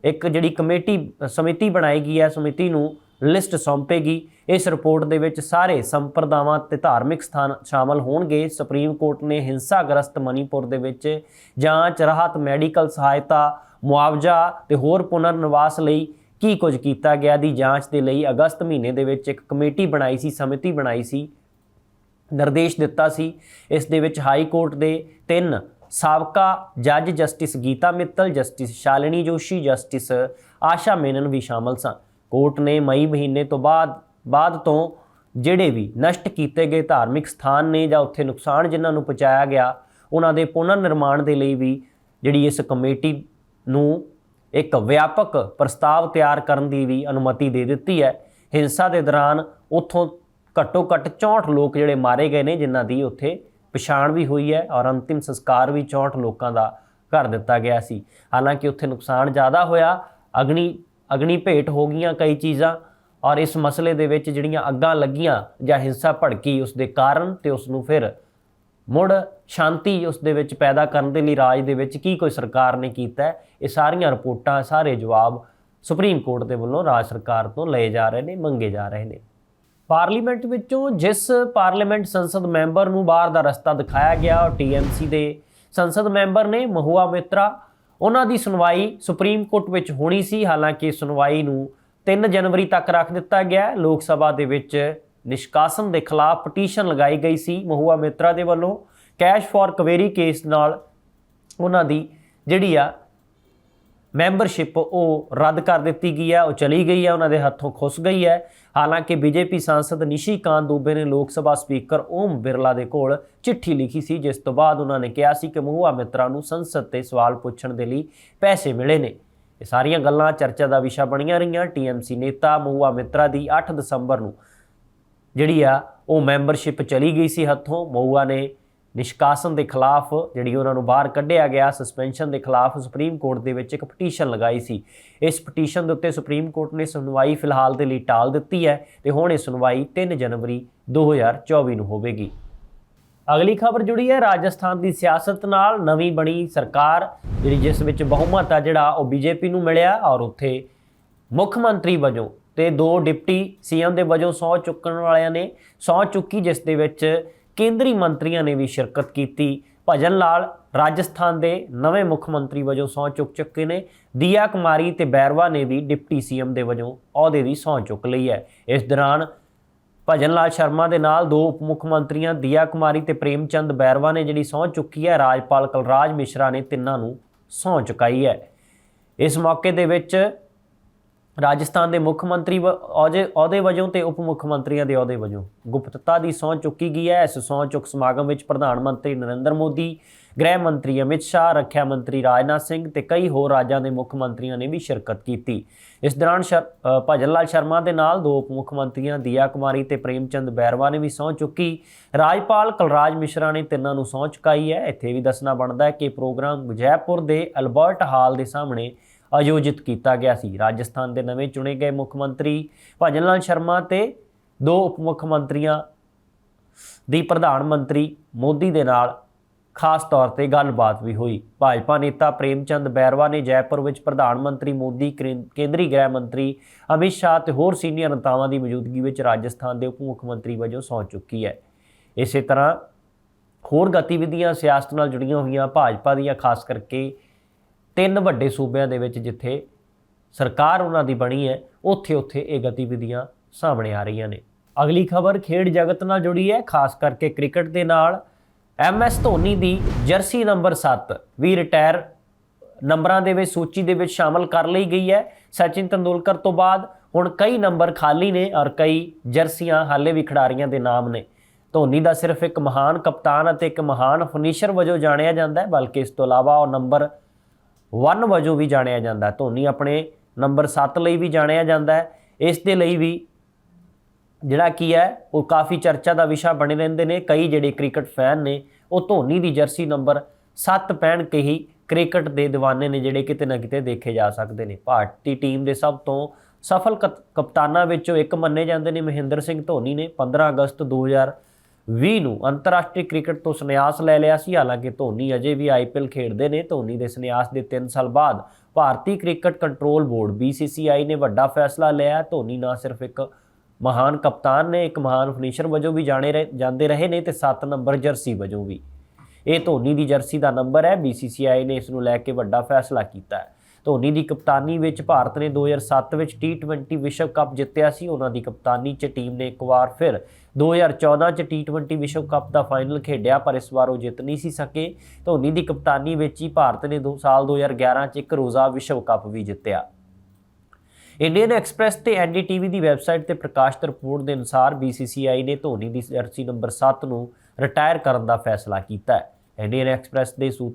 ਇੱਕ ਜਿਹੜੀ ਕਮੇਟੀ ਸਮਿਤੀ ਬਣਾਈ ਗਈ ਹੈ, ਸਮਿਤੀ ਨੂੰ ਲਿਸਟ ਸੌਂਪੇਗੀ। ਇਸ ਰਿਪੋਰਟ ਦੇ ਵਿੱਚ ਸਾਰੇ ਸੰਪਰਦਾਵਾਂ ਤੇ ਧਾਰਮਿਕ ਸਥਾਨ ਸ਼ਾਮਲ ਹੋਣਗੇ। ਸੁਪਰੀਮ ਕੋਰਟ ਨੇ ਹਿੰਸਾਗ੍ਰਸਤ ਮਣੀਪੁਰ ਦੇ ਵਿੱਚ ਜਾਂਚ, ਰਾਹਤ, ਮੈਡੀਕਲ ਸਹਾਇਤਾ, ਮੁਆਵਜ਼ਾ ਤੇ ਹੋਰ ਪੁਨਰ ਨਿਵਾਸ ਲਈ ਕੀ ਕੁਝ ਕੀਤਾ ਗਿਆ ਦੀ ਜਾਂਚ ਦੇ ਲਈ ਅਗਸਤ ਮਹੀਨੇ ਦੇ ਵਿੱਚ ਇੱਕ ਕਮੇਟੀ ਬਣਾਈ ਸੀ, ਸਮਿਤੀ ਬਣਾਈ ਸੀ, ਨਿਰਦੇਸ਼ ਦਿੱਤਾ ਸੀ। ਇਸ ਦੇ ਵਿੱਚ ਹਾਈ ਕੋਰਟ ਦੇ ਤਿੰਨ ਸਾਬਕਾ ਜੱਜ justice Gita Mittal, justice Shalini Joshi, justice Asha Menon ਵੀ ਸ਼ਾਮਲ ਸਨ। ਕੋਰਟ ਨੇ ਮਈ ਮਹੀਨੇ ਤੋਂ ਬਾਅਦ ਬਾਅਦ ਤੋਂ ਜਿਹੜੇ ਵੀ ਨਸ਼ਟ ਕੀਤੇ ਗਏ ਧਾਰਮਿਕ ਸਥਾਨ ਨੇ ਜਾਂ ਉੱਥੇ ਨੁਕਸਾਨ ਜਿਨ੍ਹਾਂ ਨੂੰ ਪਹੁੰਚਾਇਆ ਗਿਆ, ਉਹਨਾਂ ਦੇ ਪੁਨਰ ਨਿਰਮਾਣ ਦੇ ਲਈ ਵੀ ਜਿਹੜੀ ਇਸ ਕਮੇਟੀ ਨੂੰ ਇੱਕ ਵਿਆਪਕ ਪ੍ਰਸਤਾਵ ਤਿਆਰ ਕਰਨ ਦੀ ਵੀ ਅਨੁਮਤੀ ਦੇ ਦਿੱਤੀ ਹੈ। ਹਿੰਸਾ ਦੇ ਦੌਰਾਨ ਉੱਥੋਂ ਘੱਟੋ ਘੱਟ 64 ਲੋਕ ਜਿਹੜੇ ਮਾਰੇ ਗਏ ਨੇ, ਜਿਨ੍ਹਾਂ ਦੀ ਉੱਥੇ ਪਛਾਣ ਵੀ ਹੋਈ ਹੈ ਔਰ ਅੰਤਿਮ ਸੰਸਕਾਰ ਵੀ 64 ਲੋਕਾਂ ਦਾ ਕਰ ਦਿੱਤਾ ਗਿਆ ਸੀ। ਹਾਲਾਂਕਿ ਉੱਥੇ ਨੁਕਸਾਨ ਜ਼ਿਆਦਾ ਹੋਇਆ। ਅਗਨੀ ਅਗਨੀ ਭੇਟ ਹੋ ਗਈਆਂ ਕਈ ਚੀਜ਼ਾਂ ਔਰ ਇਸ ਮਸਲੇ ਦੇ ਵਿੱਚ ਜਿਹੜੀਆਂ ਅੱਗਾਂ ਲੱਗੀਆਂ ਜਾਂ ਹਿੰਸਾ ਭੜਕੀ ਉਸ ਦੇ ਕਾਰਨ ਤੇ ਉਸ ਨੂੰ ਫਿਰ ਮੁੜ ਸ਼ਾਂਤੀ ਉਸ ਦੇ ਵਿੱਚ ਪੈਦਾ ਕਰਨ ਦੇ ਲਈ ਰਾਜ ਦੇ ਵਿੱਚ ਕੀ ਕੋਈ ਸਰਕਾਰ ਨੇ ਕੀਤਾ ਇਹ ਸਾਰੀਆਂ ਰਿਪੋਰਟਾਂ, ਸਾਰੇ ਜਵਾਬ ਸੁਪਰੀਮ ਕੋਰਟ ਦੇ ਵੱਲੋਂ ਰਾਜ ਸਰਕਾਰ ਤੋਂ ਲਏ ਜਾ ਰਹੇ ਨੇ, ਮੰਗੇ ਜਾ ਰਹੇ ਨੇ। ਪਾਰਲੀਮੈਂਟ ਵਿੱਚੋਂ ਜਿਸ ਪਾਰਲੀਮੈਂਟ ਸੰਸਦ ਮੈਂਬਰ ਨੂੰ ਬਾਹਰ ਦਾ ਰਸਤਾ ਦਿਖਾਇਆ ਗਿਆ, ਉਹ ਟੀਐਮਸੀ ਦੇ ਸੰਸਦ ਮੈਂਬਰ ਨੇ, ਮਹੂਆ ਮਿੱਤਰਾ। ਉਹਨਾਂ ਦੀ ਸੁਣਵਾਈ ਸੁਪਰੀਮ ਕੋਰਟ ਵਿੱਚ ਹੋਣੀ ਸੀ। ਹਾਲਾਂਕਿ ਸੁਣਵਾਈ ਨੂੰ 3 ਜਨਵਰੀ ਤੱਕ ਰੱਖ ਦਿੱਤਾ ਗਿਆ। ਲੋਕ ਸਭਾ ਦੇ ਵਿੱਚ ਨਿਸ਼ਕਾਸਨ ਦੇ ਖਿਲਾਫ ਪਟੀਸ਼ਨ ਲਗਾਈ ਗਈ ਸੀ ਮਹੁਆ ਮਿੱਤਰਾ ਦੇ ਵੱਲੋਂ। ਕੈਸ਼ ਫॉर ਕਵੇਰੀ ਕੇਸ ਨਾਲ ਉਹਨਾਂ ਦੀ ਜਿਹੜੀ ਆ ਮੈਂਬਰਸ਼ਿਪ ਉਹ ਰੱਦ ਕਰ ਦਿੱਤੀ ਗਈ ਹੈ, ਉਹ ਚਲੀ ਗਈ ਹੈ, ਉਹਨਾਂ ਦੇ ਹੱਥੋਂ ਖੁੱਸ ਗਈ ਹੈ। ਹਾਲਾਂਕਿ ਬੀਜੇਪੀ ਸਾਂਸਦ ਨਿਸ਼ੀਕਾਂਤ ਦੂਬੇ ਨੇ ਲੋਕ ਸਭਾ ਸਪੀਕਰ ਓਮ ਬਿਰਲਾ ਦੇ ਕੋਲ ਚਿੱਠੀ ਲਿਖੀ ਸੀ, ਜਿਸ ਤੋਂ ਬਾਅਦ ਉਹਨਾਂ ਨੇ ਕਿਹਾ ਸੀ ਕਿ ਮਹੂਆ ਮਿੱਤਰਾ ਨੂੰ ਸੰਸਦ ਤੇ ਸਵਾਲ ਪੁੱਛਣ ਦੇ ਲਈ ਪੈਸੇ ਮਿਲੇ ਨੇ। ਇਹ ਸਾਰੀਆਂ ਗੱਲਾਂ ਚਰਚਾ ਦਾ ਵਿਸ਼ਾ ਬਣੀਆਂ ਰਹੀਆਂ। ਟੀਐਮਸੀ ਨੇਤਾ ਮਹੁਆ ਮਿੱਤਰਾ ਦੀ 8 ਦਸੰਬਰ ਨੂੰ ਜਿਹੜੀ ਆ, ਉਹ ਮੈਂਬਰਸ਼ਿਪ ਚਲੀ ਗਈ ਸੀ ਹੱਥੋਂ। ਮਊਆ ਨੇ ਨਿਸ਼ਕਾਸਨ ਦੇ ਖਿਲਾਫ ਜਿਹੜੀ ਉਹਨਾਂ ਨੂੰ ਬਾਹਰ ਕੱਢਿਆ ਗਿਆ ਸਸਪੈਂਸ਼ਨ ਦੇ ਖਿਲਾਫ ਸੁਪਰੀਮ ਕੋਰਟ ਦੇ ਵਿੱਚ ਇੱਕ ਪਟੀਸ਼ਨ ਲਗਾਈ ਸੀ। ਇਸ ਪਟੀਸ਼ਨ ਦੇ ਉੱਤੇ ਸੁਪਰੀਮ ਕੋਰਟ ਨੇ ਸੁਣਵਾਈ ਫਿਲਹਾਲ ਦੇ ਲਈ ਟਾਲ ਦਿੱਤੀ ਹੈ ਤੇ ਹੁਣ ਇਹ ਸੁਣਵਾਈ 3 ਜਨਵਰੀ 2024 ਨੂੰ ਹੋਵੇਗੀ। ਅਗਲੀ ਖਬਰ ਜੁੜੀ ਹੈ ਰਾਜਸਥਾਨ ਦੀ ਸਿਆਸਤ ਨਾਲ। ਨਵੀਂ ਬਣੀ ਸਰਕਾਰ ਜਿਹੜੀ ਜਿਸ ਵਿੱਚ ਬਹੁਮਤ ਆ ਜਿਹੜਾ ਉਹ ਬੀਜੇਪੀ ਨੂੰ ਮਿਲਿਆ ਔਰ ਉੱਥੇ ਮੁੱਖ ਮੰਤਰੀ ਵਜੋਂ ਤੇ ਦੋ ਡਿਪਟੀ ਸੀਐਮ ਦੇ ਵਜੋਂ ਸਹੁੰ ਚੁੱਕਣ ਵਾਲਿਆਂ ਨੇ, ਸਹੁੰ ਚੁੱਕੀ ਜਿਸ ਦੇ ਵਿੱਚ ਕੇਂਦਰੀ ਮੰਤਰੀਆਂ ਨੇ ਵੀ ਸ਼ਿਰਕਤ ਕੀਤੀ। ਭਜਨ ਲਾਲ ਰਾਜਸਥਾਨ ਦੇ ਨਵੇਂ ਮੁੱਖ ਮੰਤਰੀ ਵਜੋਂ ਸਹੁੰ ਚੁੱਕ ਚੁੱਕੇ ਨੇ। ਦੀਆ ਕੁਮਾਰੀ ਤੇ ਬੈਰਵਾ ਨੇ ਵੀ ਡਿਪਟੀ ਸੀਐਮ ਦੇ ਵਜੋਂ ਅਹੁਦੇ ਦੀ ਸਹੁੰ ਚੁੱਕ ਲਈ ਹੈ। ਇਸ ਦੌਰਾਨ ਭਜਨ ਲਾਲ ਸ਼ਰਮਾ ਦੇ ਨਾਲ ਦੋ ਉਪ ਮੁੱਖ ਮੰਤਰੀਆਂ, ਦੀਆ ਕੁਮਾਰੀ ਤੇ ਪ੍ਰੇਮਚੰਦ ਬੈਰਵਾ ਨੇ ਜਿਹੜੀ ਸਹੁੰ ਚੁੱਕੀ ਹੈ, ਰਾਜਪਾਲ ਕਲਰਾਜ ਮਿਸ਼ਰਾ ਨੇ ਤਿੰਨਾਂ ਨੂੰ ਸਹੁੰ ਚੁਕਾਈ ਹੈ। ਇਸ ਮੌਕੇ ਦੇ ਵਿੱਚ ਰਾਜਸਥਾਨ ਦੇ ਮੁੱਖ ਮੰਤਰੀ ਵ- ਅਹੁਦੇ ਅਹੁਦੇ ਵਜੋਂ ਤੇ ਉਪ ਮੁੱਖ ਮੰਤਰੀਆਂ ਦੇ ਅਹੁਦੇ ਵਜੋਂ। ਗੁਪਤਤਾ ਦੀ ਸਹੁੰ ਚੁੱਕੀ ਗਈ ਹੈ। ਇਸ ਸਹੁੰ ਚੁੱਕ ਸਮਾਗਮ ਵਿੱਚ ਪ੍ਰਧਾਨ ਮੰਤਰੀ ਨਰਿੰਦਰ ਮੋਦੀ, ਗ੍ਰਹਿ ਮੰਤਰੀ ਅਮਿਤ ਸ਼ਾਹ, ਰੱਖਿਆ ਮੰਤਰੀ ਰਾਜਨਾਥ ਸਿੰਘ ਤੇ ਕਈ ਹੋਰ ਰਾਜਾਂ ਦੇ ਮੁੱਖ ਮੰਤਰੀਆਂ ਨੇ ਵੀ ਸ਼ਿਰਕਤ ਕੀਤੀ। ਇਸ ਦੌਰਾਨ ਸ਼ਰ- ਭਜਨ ਲਾਲ ਸ਼ਰਮਾ ਦੇ ਨਾਲ ਦੋ ਉਪ ਮੁੱਖ ਮੰਤਰੀਆਂ ਦੀਆ ਕੁਮਾਰੀ ਤੇ ਪ੍ਰੇਮਚੰਦ ਬੈਰਵਾ ਨੇ ਵੀ ਸਹੁੰ ਚੁੱਕੀ। ਰਾਜਪਾਲ ਕਲਰਾਜ ਮਿਸ਼ਰਾ ਨੇ ਤਿੰਨਾਂ ਨੂੰ ਸਹੁੰ ਚੁਕਾਈ ਹੈ। ਇੱਥੇ ਵੀ ਦੱਸਣਾ ਬਣਦਾ ਹੈ ਕਿ ਪ੍ਰੋਗਰਾਮ ਜੈਪੁਰ ਦੇ ਅਲਬਰਟ ਹਾਲ ਦੇ ਸਾਹਮਣੇ ਆਯੋਜਿਤ ਕੀਤਾ ਗਿਆ ਸੀ। ਰਾਜਸਥਾਨ ਦੇ ਨਵੇਂ ਚੁਣੇ ਗਏ ਮੁੱਖ ਮੰਤਰੀ ਭਜਨ ਲਾਲ ਸ਼ਰਮਾ ਤੇ ਦੋ ਉਪ ਮੁੱਖ ਮੰਤਰੀਆਂ ਦੀ ਪ੍ਰਧਾਨ ਮੰਤਰੀ ਮੋਦੀ ਦੇ ਨਾਲ ਖਾਸ ਤੌਰ ਤੇ ਗੱਲਬਾਤ ਵੀ ਹੋਈ। ਭਾਜਪਾ ਨੇਤਾ ਪ੍ਰੇਮਚੰਦ ਬੈਰਵਾ ਨੇ ਜੈਪੁਰ ਵਿੱਚ ਪ੍ਰਧਾਨ ਮੰਤਰੀ ਮੋਦੀ, ਕੇਂ- ਕੇਂਦਰੀ ਗ੍ਰਹਿ ਮੰਤਰੀ ਅਮਿਤ ਸ਼ਾਹ ਤੇ ਹੋਰ ਸੀਨੀਅਰ ਨੇਤਾਵਾਂ ਦੀ ਮੌਜੂਦਗੀ ਵਿੱਚ ਰਾਜਸਥਾਨ ਦੇ ਉਪ ਮੁੱਖ ਮੰਤਰੀ ਵਜੋਂ ਸਹੁੰ ਚੁੱਕੀ ਹੈ। ਇਸੇ ਤਰ੍ਹਾਂ ਹੋਰ ਗਤੀਵਿਧੀਆਂ ਸਿਆਸਤ ਨਾਲ ਜੁੜੀਆਂ ਹੋਈਆਂ ਭਾਜਪਾ ਦੀਆਂ, ਖਾਸ ਕਰਕੇ ਤਿੰਨ ਵੱਡੇ ਸੂਬਿਆਂ ਦੇ ਵਿੱਚ ਜਿੱਥੇ ਸਰਕਾਰ ਉਹਨਾਂ ਦੀ ਬਣੀ ਹੈ, ਉੱਥੇ ਉੱਥੇ ਇਹ ਗਤੀਵਿਧੀਆਂ ਸਾਹਮਣੇ ਆ ਰਹੀਆਂ ਨੇ। ਅਗਲੀ ਖਬਰ ਖੇਡ ਜਗਤ ਨਾਲ ਜੁੜੀ ਹੈ, ਖਾਸ ਕਰਕੇ ਕ੍ਰਿਕਟ ਦੇ ਨਾਲ। ਐਮਐਸ ਧੋਨੀ ਦੀ ਜਰਸੀ ਨੰਬਰ 7 ਵੀ ਰਿਟਾਇਰ ਨੰਬਰਾਂ ਦੇ ਵਿੱਚ, ਸੂਚੀ ਦੇ ਵਿੱਚ ਸ਼ਾਮਲ ਕਰ ਲਈ ਗਈ ਹੈ। ਸਚਿਨ ਤੰਦੂਲਕਰ ਤੋਂ ਬਾਅਦ ਹੁਣ ਕਈ ਨੰਬਰ ਖਾਲੀ ਨੇ ਔਰ ਕਈ ਜਰਸੀਆਂ ਹਾਲੇ ਵੀ ਖਿਡਾਰੀਆਂ ਦੇ ਨਾਮ ਨੇ। ਧੋਨੀ ਦਾ ਸਿਰਫ ਇੱਕ ਮਹਾਨ ਕਪਤਾਨ ਅਤੇ ਇੱਕ ਮਹਾਨ ਫਿਨਿਸ਼ਰ ਵਜੋਂ ਜਾਣਿਆ ਜਾਂਦਾ ਹੈ, ਬਲਕਿ ਇਸ ਤੋਂ ਇਲਾਵਾ ਉਹ ਨੰਬਰ 1 ਵਜੋਂ ਵੀ ਜਾਣਿਆ ਜਾਂਦਾ ਧੋਨੀ ਆਪਣੇ ਨੰਬਰ 7 ਲਈ ਵੀ ਜਾਣਿਆ ਜਾਂਦਾ ਹੈ। ਇਸ ਦੇ ਲਈ ਵੀ ਜਿਹੜਾ ਕੀ ਹੈ, ਉਹ ਕਾਫੀ ਚਰਚਾ ਦਾ ਵਿਸ਼ਾ ਬਣੇ ਰਹਿੰਦੇ ਨੇ। ਕਈ ਜਿਹੜੇ ਕ੍ਰਿਕਟ ਫੈਨ ਨੇ, ਉਹ ਧੋਨੀ ਦੀ ਜਰਸੀ ਨੰਬਰ 7 ਪਹਿਨ ਕੇ ਹੀ ਕ੍ਰਿਕਟ ਦੇ دیਵਾਨੇ ਨੇ, ਜਿਹੜੇ ਕਿਤੇ ਨਾ ਕਿਤੇ ਦੇਖੇ ਜਾ ਸਕਦੇ ਨੇ। ਭਾਰਤੀ ਟੀਮ ਦੇ ਸਭ ਤੋਂ ਸਫਲ ਕਪ- ਕਪਤਾਨਾਂ ਵਿੱਚੋਂ ਇੱਕ ਮੰਨੇ ਜਾਂਦੇ ਨੇ ਮਹਿੰਦਰ ਸਿੰਘ ਧੋਨੀ ਨੇ। 15 ਅਗਸਤ 2020 ਨੂੰ ਅੰਤਰਰਾਸ਼ਟਰੀ ਕ੍ਰਿਕਟ ਤੋਂ ਸੰਨਿਆਸ ਲੈ ਲਿਆ ਸੀ। ਹਾਲਾਂਕਿ ਧੋਨੀ ਅਜੇ ਵੀ ਆਈਪੀਐਲ ਖੇਡਦੇ ਨੇ। ਧੋਨੀ ਦੇ ਸੰਨਿਆਸ ਦੇ 3 ਸਾਲ ਬਾਅਦ ਭਾਰਤੀ ਕ੍ਰਿਕਟ ਕੰਟਰੋਲ ਬੋਰਡ BCCI ਨੇ ਵੱਡਾ ਫੈਸਲਾ ਲਿਆ। ਧੋਨੀ ਨਾ ਸਿਰਫ ਇੱਕ ਮਹਾਨ ਕਪਤਾਨ ਨੇ, ਇੱਕ ਮਹਾਨ ਫਿਨਿਸ਼ਰ ਵਜੋਂ ਵੀ ਜਾਣੇ ਰਹੇ- ਜਾਂਦੇ ਰਹੇ ਨੇ ਤੇ 7 ਨੰਬਰ ਜਰਸੀ ਵਜੋਂ ਵੀ। ਇਹ ਧੋਨੀ ਦੀ ਜਰਸੀ ਦਾ ਨੰਬਰ ਹੈ। BCCI ਨੇ ਇਸ ਨੂੰ ਲੈ ਕੇ ਵੱਡਾ ਫੈਸਲਾ ਕੀਤਾ ਹੈ। ਧੋਨੀ ਦੀ ਕਪਤਾਨੀ ਵਿੱਚ ਭਾਰਤ ਨੇ 2007 ਵਿੱਚ T20 ਵਿਸ਼ਵ ਕੱਪ ਜਿੱਤਿਆ ਸੀ। ਉਹਨਾਂ ਦੀ ਕਪਤਾਨੀ 'ਚ ਟੀਮ ਨੇ ਇੱਕ ਵਾਰ ਫਿਰ 2014 'ਚ T20 ਵਿਸ਼ਵ ਕੱਪ ਦਾ ਫਾਈਨਲ ਖੇਡਿਆ, ਪਰ ਇਸ ਵਾਰ ਉਹ ਜਿੱਤ ਨਹੀਂ ਸੀ ਸਕੇ। ਧੋਨੀ ਦੀ ਕਪਤਾਨੀ ਵਿੱਚ ਹੀ ਭਾਰਤ ਨੇ ਦੋ ਸਾਲ 2011 'ਚ ਇੱਕ ਰੋਜ਼ਾ ਵਿਸ਼ਵ ਕੱਪ ਵੀ ਜਿੱਤਿਆ। ਇੰਡੀਅਨ ਐਕਸਪ੍ਰੈਸ ਤੇ ਐਨਡੀਟੀਵੀ ਦੀ ਵੈਬਸਾਈਟ ਤੇ ਪ੍ਰਕਾਸ਼ਿਤ ਰਿਪੋਰਟ ਦੇ ਅਨੁਸਾਰ BCCI ਨੇ ਧੋਨੀ ਦੀ ਜਰਸੀ ਨੰਬਰ 7 ਨੂੰ ਰਿਟਾਇਰ ਕਰਨ ਦਾ ਫੈਸਲਾ ਕੀਤਾ ਹੈ। ਇੰਡੀਅਨ ਐਕਸਪ੍ਰੈਸ ਦੇ ਸੂ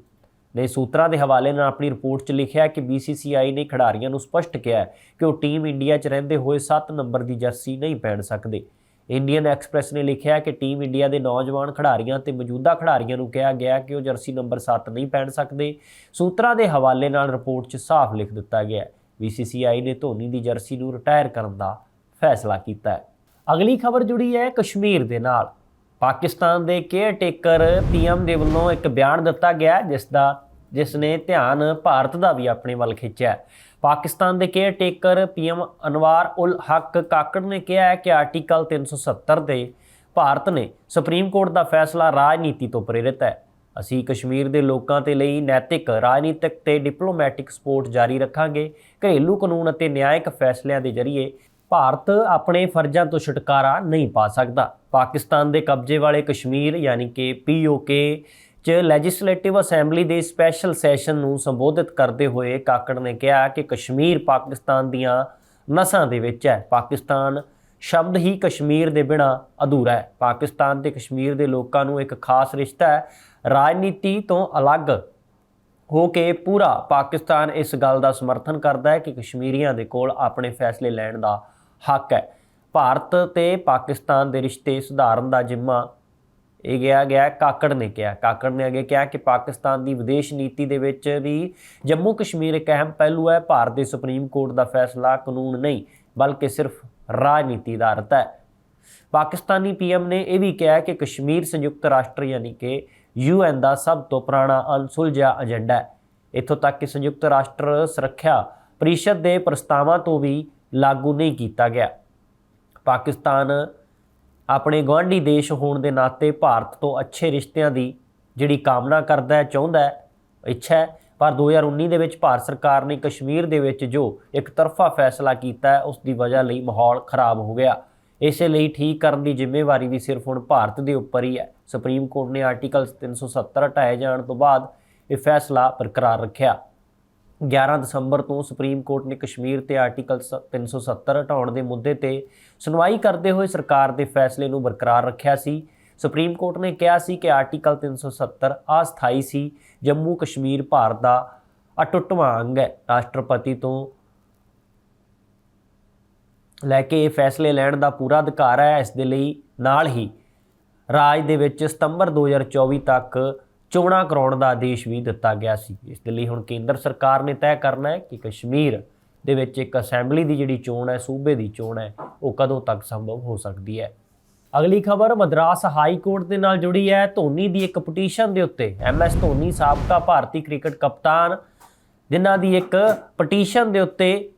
ਨੇ ਸੂਤਰਾਂ ਦੇ ਹਵਾਲੇ ਨਾਲ ਆਪਣੀ ਰਿਪੋਰਟ 'ਚ ਲਿਖਿਆ ਕਿ BCCI ਨੇ ਖਿਡਾਰੀਆਂ ਨੂੰ ਸਪਸ਼ਟ ਕਿਹਾ ਕਿ ਉਹ ਟੀਮ ਇੰਡੀਆ 'ਚ ਰਹਿੰਦੇ ਹੋਏ 7 ਨੰਬਰ ਦੀ ਜਰਸੀ ਨਹੀਂ ਪਹਿਨ ਸਕਦੇ। ਇੰਡੀਅਨ ਐਕਸਪ੍ਰੈਸ ਨੇ ਲਿਖਿਆ ਕਿ ਟੀਮ ਇੰਡੀਆ ਦੇ ਨੌਜਵਾਨ ਖਿਡਾਰੀਆਂ ਤੇ ਮੌਜੂਦਾ ਖਿਡਾਰੀਆਂ ਨੂੰ ਕਿਹਾ ਗਿਆ ਕਿ ਉਹ ਜਰਸੀ ਨੰਬਰ 7 ਨਹੀਂ ਪਹਿਨ ਸਕਦੇ। ਸੂਤਰਾਂ ਦੇ ਹਵਾਲੇ ਨਾਲ ਰਿਪੋਰਟ 'ਚ ਸਾਫ਼ ਲਿਖ ਦਿੱਤਾ ਗਿਆ ਹੈ। BCCI ਨੇ ਧੋਨੀ ਦੀ ਜਰਸੀ ਨੂੰ ਰਿਟਾਇਰ ਕਰਨ ਦਾ ਫੈਸਲਾ ਕੀਤਾ ਹੈ। ਅਗਲੀ ਖਬਰ ਜੁੜੀ ਹੈ ਕਸ਼ਮੀਰ ਦੇ ਨਾਲ। ਪਾਕਿਸਤਾਨ ਦੇ ਕੇਅਰ ਟੇਕਰ ਪੀਐਮ ਦੇ ਵੱਲੋਂ ਇੱਕ ਬਿਆਨ ਦਿੱਤਾ ਗਿਆ ਜਿਸ ਦਾ ਜਿਸ ਨੇ ਧਿਆਨ ਭਾਰਤ ਦਾ ਵੀ ਆਪਣੇ ਵੱਲ ਖਿੱਚਿਆ ਪਾਕਿਸਤਾਨ ਦੇ caretaker PM Anwaar ul Haq Kakar ਨੇ ਕਿਹਾ ਹੈ ਕਿ ਆਰਟੀਕਲ 370 ਦੇ ਭਾਰਤ ਨੇ ਸੁਪਰੀਮ ਕੋਰਟ ਦਾ ਫੈਸਲਾ ਰਾਜਨੀਤੀ ਤੋਂ ਪ੍ਰੇਰਿਤ ਹੈ। ਅਸੀਂ ਕਸ਼ਮੀਰ ਦੇ ਲੋਕਾਂ ਦੇ ਲਈ ਨੈਤਿਕ, ਰਾਜਨੀਤਿਕ ਤੇ ਡਿਪਲੋਮੈਟਿਕ ਸਪੋਰਟ ਜਾਰੀ ਰੱਖਾਂਗੇ। ਘਰੇਲੂ ਕਾਨੂੰਨ ਅਤੇ ਨਿਆਇਕ ਫੈਸਲਿਆਂ ਦੇ ਜ਼ਰੀਏ ਭਾਰਤ ਆਪਣੇ ਫਰਜ਼ਾਂ ਤੋਂ ਛੁਟਕਾਰਾ ਨਹੀਂ ਪਾ ਸਕਦਾ। ਪਾਕਿਸਤਾਨ ਦੇ ਕਬਜ਼ੇ ਵਾਲੇ ਕਸ਼ਮੀਰ, ਯਾਨੀ ਕਿ ਪੀਓਕੇ ਚ ਲੈਜਿਸਲੇਟਿਵ ਅਸੈਂਬਲੀ ਦੇ ਸਪੈਸ਼ਲ ਸੈਸ਼ਨ ਨੂੰ ਸੰਬੋਧਿਤ ਕਰਦੇ ਹੋਏ ਕਾਕੜ ਨੇ ਕਿਹਾ ਕਿ ਕਸ਼ਮੀਰ ਪਾਕਿਸਤਾਨ ਦੀਆਂ ਨਸਾਂ ਦੇ ਵਿੱਚ ਹੈ। ਪਾਕਿਸਤਾਨ ਸ਼ਬਦ ਹੀ ਕਸ਼ਮੀਰ ਦੇ ਬਿਨਾ ਅਧੂਰਾ ਹੈ। ਪਾਕਿਸਤਾਨ ਤੇ ਕਸ਼ਮੀਰ ਦੇ ਲੋਕਾਂ ਨੂੰ ਇੱਕ ਖਾਸ ਰਿਸ਼ਤਾ ਹੈ। ਰਾਜਨੀਤੀ ਤੋਂ ਅਲੱਗ ਹੋ ਕੇ ਪੂਰਾ ਪਾਕਿਸਤਾਨ ਇਸ ਗੱਲ ਦਾ ਸਮਰਥਨ ਕਰਦਾ ਹੈ ਕਿ ਕਸ਼ਮੀਰੀਆਂ ਦੇ ਕੋਲ ਆਪਣੇ ਫੈਸਲੇ ਲੈਣ ਦਾ ਹੱਕ ਹੈ। ਭਾਰਤ ਤੇ ਪਾਕਿਸਤਾਨ ਦੇ ਰਿਸ਼ਤੇ ਸੁਧਾਰਨ ਦਾ ਜਿੰਮਾ ਇਹ ਗਿਆ ਗਿਆ ਕਾਕੜ ਨੇ ਕਿਹਾ ਕਾਕੜ ਨੇ ਅੱਗੇ ਕਿਹਾ ਕਿ ਪਾਕਿਸਤਾਨ ਦੀ ਵਿਦੇਸ਼ ਨੀਤੀ ਦੇ ਵਿੱਚ ਵੀ ਜੰਮੂ ਕਸ਼ਮੀਰ ਇੱਕ ਅਹਿਮ ਪਹਿਲੂ ਹੈ, ਭਾਰਤ ਦੇ ਸੁਪਰੀਮ ਕੋਰਟ ਦਾ ਫੈਸਲਾ ਕਾਨੂੰਨ ਨਹੀਂ, ਬਲਕਿ ਸਿਰਫ ਰਾਜਨੀਤੀ ਦਾ ਅਰਥ ਹੈ। ਪਾਕਿਸਤਾਨੀ ਪੀਐਮ ਨੇ ਇਹ ਵੀ ਕਿਹਾ ਕਿ ਕਸ਼ਮੀਰ ਸੰਯੁਕਤ ਰਾਸ਼ਟਰ ਯਾਨੀ ਕਿ ਯੂਐਨ ਦਾ ਸਭ ਤੋਂ ਪੁਰਾਣਾ ਅਣਸੁਲਝਿਆ ਏਜੰਡਾ ਹੈ। ਇੱਥੋਂ ਤੱਕ ਕਿ ਸੰਯੁਕਤ ਰਾਸ਼ਟਰ ਸੁਰੱਖਿਆ ਪਰਿਸ਼ਦ ਦੇ ਪ੍ਰਸਤਾਵਾਂ ਤੋਂ ਵੀ ਲਾਗੂ ਨਹੀਂ ਕੀਤਾ ਗਿਆ। ਪਾਕਿਸਤਾਨ ਆਪਣੇ ਗੁਆਂਢੀ ਦੇਸ਼ ਹੋਣ ਦੇ ਨਾਤੇ ਭਾਰਤ ਤੋਂ ਅੱਛੇ ਰਿਸ਼ਤਿਆਂ ਦੀ ਜਿਹੜੀ ਕਾਮਨਾ ਕਰਦਾ ਹੈ, ਚਾਹੁੰਦਾ ਹੈ, ਇੱਛਾ ਹੈ। ਪਰ 2019 ਦੇ ਵਿੱਚ ਭਾਰਤ ਸਰਕਾਰ ਨੇ ਕਸ਼ਮੀਰ ਦੇ ਵਿੱਚ ਜੋ ਇੱਕ ਤਰਫਾ ਫੈਸਲਾ ਕੀਤਾ ਹੈ, ਉਸ ਦੀ ਵਜ੍ਹਾ ਲਈ ਮਾਹੌਲ ਖਰਾਬ ਹੋ ਗਿਆ। ਇਸੇ ਲਈ ਠੀਕ ਕਰਨ ਦੀ ਜ਼ਿੰਮੇਵਾਰੀ ਵੀ ਸਿਰਫ ਹੁਣ ਭਾਰਤ ਦੇ ਉੱਪਰ ਹੀ ਹੈ। ਸੁਪਰੀਮ ਕੋਰਟ ਨੇ ਆਰਟੀਕਲ 370 ਹਟਾਏ ਜਾਣ ਤੋਂ ਬਾਅਦ ਇਹ ਫੈਸਲਾ ਬਰਕਰਾਰ ਰੱਖਿਆ। 11 ਦਸੰਬਰ ਤੋਂ ਸੁਪਰੀਮ ਕੋਰਟ ਨੇ ਕਸ਼ਮੀਰ ਤੇ ਆਰਟੀਕਲ ਸ- 370 ਹਟਾਉਣ ਦੇ ਮੁੱਦੇ ਤੇ ਸੁਣਵਾਈ ਕਰਦੇ ਹੋਏ ਸਰਕਾਰ ਦੇ ਫੈਸਲੇ ਨੂੰ ਬਰਕਰਾਰ ਰੱਖਿਆ ਸੀ। ਸੁਪਰੀਮ ਕੋਰਟ ਨੇ ਕਿਹਾ ਸੀ ਕਿ ਆਰਟੀਕਲ 370 ਅਸਥਾਈ ਸੀ। ਜੰਮੂ ਕਸ਼ਮੀਰ ਭਾਰਤ ਦਾ ਅਟੁੱਟਵਾਂ ਅੰਗ ਹੈ। ਰਾਸ਼ਟਰਪਤੀ ਤੋਂ ਲੈ ਕੇ ਇਹ ਫੈਸਲੇ ਲੈਣ ਦਾ ਪੂਰਾ ਅਧਿਕਾਰ ਹੈ। ਇਸ ਦੇ ਲਈ ਨਾਲ ਹੀ ਰਾਜ ਦੇ ਵਿੱਚ ਸਤੰਬਰ 2024 ਤੱਕ ਚੋਣਾਂ ਕਰਾਉਣ ਦਾ ਆਦੇਸ਼ ਵੀ ਦਿੱਤਾ ਗਿਆ ਸੀ। ਇਸ ਦੇ ਲਈ ਹੁਣ ਕੇਂਦਰ ਸਰਕਾਰ ਨੇ ਤੈਅ ਕਰਨਾ ਹੈ ਕਿ ਕਸ਼ਮੀਰ ਦੇ ਵਿੱਚ ਇੱਕ ਅਸੈਂਬਲੀ ਦੀ ਜਿਹੜੀ ਚੋਣ ਹੈ, ਸੂਬੇ ਦੀ ਚੋਣ ਹੈ, ਉਹ ਕਦੋਂ ਤੱਕ ਸੰਭਵ ਹੋ ਸਕਦੀ ਹੈ। ਅਗਲੀ ਖਬਰ, ਮਦਰਾਸ ਹਾਈ ਕੋਰਟ ਦੇ ਨਾਲ ਜੁੜੀ ਹੈ। ਧੋਨੀ ਦੀ ਇੱਕ ਪਟੀਸ਼ਨ ਦੇ ਉੱਤੇ ਐਮਐਸ ਧੋਨੀ ਸਾਬਕਾ ਭਾਰਤੀ ਕ੍ਰਿਕਟ ਕਪਤਾਨ, ਜਿਨ੍ਹਾਂ ਦੀ ਇੱਕ ਪਟੀਸ਼ਨ ਦੇ ਉੱਤੇ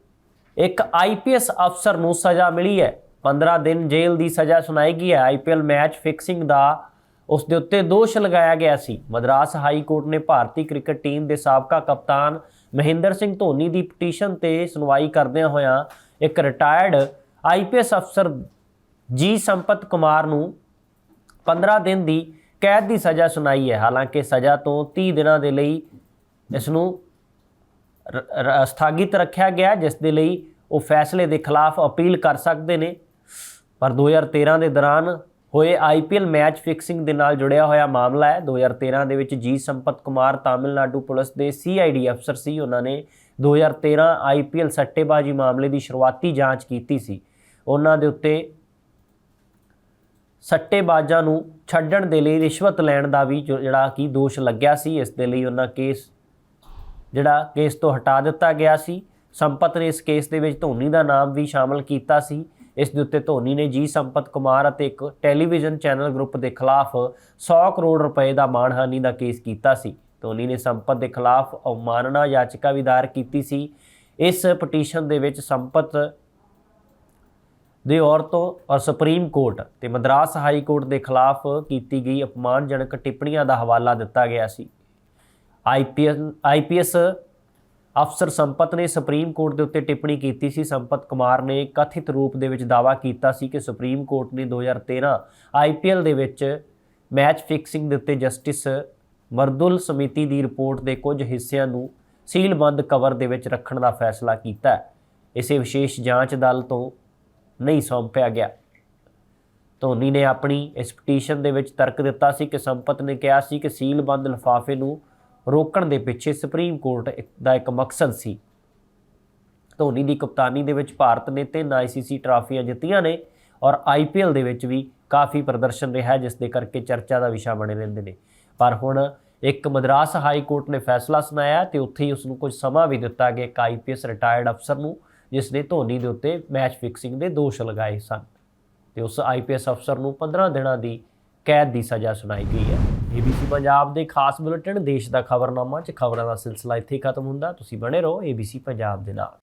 ਇੱਕ ਆਈਪੀਐਸ ਅਫਸਰ ਨੂੰ ਸਜ਼ਾ ਮਿਲੀ ਹੈ। 15 ਦਿਨ ਜੇਲ੍ਹ ਦੀ ਸਜ਼ਾ ਸੁਣਾਈ ਗਈ ਹੈ। ਆਈਪੀਐਲ ਮੈਚ ਫਿਕਸਿੰਗ ਦਾ ਉਸ ਦੇ ਉੱਤੇ ਦੋਸ਼ ਲਗਾਇਆ ਗਿਆ ਸੀ। ਮਦਰਾਸ ਹਾਈ ਕੋਰਟ ਨੇ ਭਾਰਤੀ ਕ੍ਰਿਕਟ ਟੀਮ ਦੇ ਸਾਬਕਾ ਕਪਤਾਨ ਮਹਿੰਦਰ ਸਿੰਘ ਧੋਨੀ ਦੀ ਪਟੀਸ਼ਨ ਤੇ ਸੁਣਵਾਈ ਕਰਦਿਆਂ ਹੋਇਆਂ ਇੱਕ ਰਿਟਾਇਰਡ ਆਈਪੀਐਸ ਅਫਸਰ ਜੀ ਸੰਪਤ ਕੁਮਾਰ ਨੂੰ 15 ਦਿਨ ਦੀ ਕੈਦ ਦੀ ਸਜ਼ਾ ਸੁਣਾਈ ਹੈ। ਹਾਲਾਂਕਿ ਸਜ਼ਾ ਤੋਂ 30 ਦਿਨਾਂ ਦੇ ਲਈ ਇਸ ਨੂੰ ਸਥਾਗਿਤ ਰੱਖਿਆ ਗਿਆ, ਜਿਸ ਦੇ ਲਈ ਉਹ ਫੈਸਲੇ ਦੇ ਖਿਲਾਫ ਅਪੀਲ ਕਰ ਸਕਦੇ ਨੇ। ਪਰ 2013 ਦੇ ਦੌਰਾਨ ਹੋਏ ਆਈਪੀਐਲ ਮੈਚ ਫਿਕਸਿੰਗ ਦੇ ਨਾਲ ਜੁੜਿਆ ਹੋਇਆ ਮਾਮਲਾ ਹੈ। 2013 ਦੇ ਵਿੱਚ ਜੀ ਸੰਪਤ ਕੁਮਾਰ ਤਾਮਿਲਨਾਡੂ ਪੁਲਿਸ ਦੇ ਸੀਆਈਡੀ ਅਫਸਰ ਸੀ। ਉਹਨਾਂ ਨੇ 2013 ਆਈਪੀਐਲ ਸੱਟੇਬਾਜ਼ੀ ਮਾਮਲੇ ਦੀ ਸ਼ੁਰੂਆਤੀ ਜਾਂਚ ਕੀਤੀ ਸੀ। ਉਹਨਾਂ ਦੇ ਉੱਤੇ ਸੱਟੇਬਾਜ਼ਾਂ ਨੂੰ ਛੱਡਣ ਦੇ ਲਈ ਰਿਸ਼ਵਤ ਲੈਣ ਦਾ ਵੀ ਜੋ- ਜਿਹੜਾ ਕਿ ਦੋਸ਼ ਲੱਗਿਆ ਸੀ। ਇਸ ਦੇ ਲਈ ਉਹਨਾਂ ਕੇਸ ਜਿਹੜਾ ਕੇਸ ਤੋਂ ਹਟਾ ਦਿੱਤਾ ਗਿਆ ਸੀ। ਸੰਪਤ ਨੇ ਇਸ ਕੇਸ ਦੇ ਵਿੱਚ ਧੋਨੀ ਦਾ ਨਾਮ ਵੀ ਸ਼ਾਮਲ ਕੀਤਾ ਸੀ। ਇਸ ਦੇ ਉੱਤੇ ਧੋਨੀ ਨੇ ਜੀ ਸੰਪਤ ਕੁਮਾਰ ਅਤੇ ਇੱਕ ਟੈਲੀਵਿਜ਼ਨ ਚੈਨਲ ਗਰੁੱਪ ਦੇ ਖਿਲਾਫ 100 ਕਰੋੜ ਰੁਪਏ ਦਾ ਮਾਣਹਾਨੀ ਦਾ ਕੇਸ ਕੀਤਾ ਸੀ। ਧੋਨੀ ਨੇ ਸੰਪਤ ਦੇ ਖਿਲਾਫ ਅਵਮਾਨਨਾ ਯਾਚਕਾ ਵੀ ਦਾਇਰ ਕੀਤੀ ਸੀ। ਇਸ ਪਟੀਸ਼ਨ ਦੇ ਵਿੱਚ ਸੰਪਤ ਦੇ ਔਰ ਤੋਂ ਔਰ ਸੁਪਰੀਮ ਕੋਰਟ ਤੇ ਮਦਰਾਸ ਹਾਈ ਕੋਰਟ ਦੇ ਖਿਲਾਫ ਕੀਤੀ ਗਈ ਅਪਮਾਨਜਨਕ ਟਿੱਪਣੀਆਂ ਦਾ ਹਵਾਲਾ ਦਿੱਤਾ ਗਿਆ ਸੀ। ਆਈਪੀਐਸ ਆਈਪੀਐਸ ਅਫਸਰ ਸੰਪਤ ਨੇ ਸੁਪਰੀਮ ਕੋਰਟ ਦੇ ਉੱਤੇ ਟਿੱਪਣੀ ਕੀਤੀ ਸੀ ਸੰਪਤ ਕੁਮਾਰ ਨੇ ਕਥਿਤ ਰੂਪ ਦੇ ਵਿੱਚ ਦਾਅਵਾ ਕੀਤਾ ਸੀ ਕਿ ਸੁਪਰੀਮ ਕੋਰਟ ਨੇ 2013 ਆਈਪੀਐਲ ਦੇ ਵਿੱਚ ਮੈਚ ਫਿਕਸਿੰਗ ਦੇ ਉੱਤੇ ਜਸਟਿਸ ਮਰਦੁਲ ਸਮਿਤੀ ਦੀ ਰਿਪੋਰਟ ਦੇ ਕੁਝ ਹਿੱਸਿਆਂ ਨੂੰ ਸੀਲਬੰਦ ਕਵਰ ਦੇ ਵਿੱਚ ਰੱਖਣ ਦਾ ਫੈਸਲਾ ਕੀਤਾ ਹੈ। ਇਸੇ ਵਿਸ਼ੇਸ਼ ਜਾਂਚ ਦਲ ਤੋਂ ਨਹੀਂ ਸੌਂਪਿਆ ਗਿਆ ਧੋਨੀ ਨੇ ਆਪਣੀ ਇਸ ਪਟੀਸ਼ਨ ਦੇ ਵਿੱਚ ਤਰਕ ਦਿੱਤਾ ਸੀ ਕਿ ਸੰਪਤ ਨੇ ਕਿਹਾ ਸੀ ਕਿ ਸੀਲਬੰਦ ਲਿਫਾਫੇ ਨੂੰ ਰੋਕਣ ਦੇ ਪਿੱਛੇ ਸੁਪਰੀਮ ਕੋਰਟ ਦਾ ਇੱਕ ਮਕਸਦ ਸੀ। ਧੋਨੀ ਦੀ ਕਪਤਾਨੀ ਦੇ ਵਿੱਚ ਭਾਰਤ ਨੇ ਤਿੰਨ ਆਈਸੀਸੀ ਟਰਾਫੀਆਂ ਜਿੱਤੀਆਂ ਨੇ ਔਰ ਆਈਪੀਐਲ ਦੇ ਵਿੱਚ ਵੀ ਕਾਫੀ ਪ੍ਰਦਰਸ਼ਨ ਰਿਹਾ, ਜਿਸ ਦੇ ਕਰਕੇ ਚਰਚਾ ਦਾ ਵਿਸ਼ਾ ਬਣੇ ਰਹਿੰਦੇ ਨੇ। ਪਰ ਹੁਣ ਇੱਕ ਮਦਰਾਸ ਹਾਈ ਕੋਰਟ ਨੇ ਫੈਸਲਾ ਸੁਣਾਇਆ ਤੇ ਉੱਥੇ ਹੀ ਉਸ ਨੂੰ ਕੁਝ ਸਮਾਂ ਵੀ ਦਿੱਤਾ ਗਿਆ ਇੱਕ ਆਈਪੀਐਸ ਰਿਟਾਇਰਡ ਅਫਸਰ ਨੂੰ, ਜਿਸ ਨੇ ਧੋਨੀ ਦੇ ਉੱਤੇ ਮੈਚ ਫਿਕਸਿੰਗ ਦੇ ਦੋਸ਼ ਲਗਾਏ ਸਨ। ਤੇ ਉਸ ਆਈਪੀਐਸ ਅਫਸਰ ਨੂੰ 15 ਦਿਨਾਂ ਦੀ ਕੈਦ ਦੀ ਸਜ਼ਾ ਸੁਣਾਈ ਗਈ ਹੈ। ਏਬੀਸੀ ਪੰਜਾਬ ਦੇ ਖਾਸ ਬੁਲੇਟਿਨ, ਦੇਸ਼ ਦਾ ਖਬਰਨਾਮਾ ਚ ਖਬਰਾਂ ਦਾ ਸਿਲਸਿਲਾ ਇੱਥੇ ਖਤਮ ਹੁੰਦਾ। ਤੁਸੀਂ ਬਣੇ ਰਹੋ ਏਬੀਸੀ ਪੰਜਾਬ ਦੇ ਨਾਲ।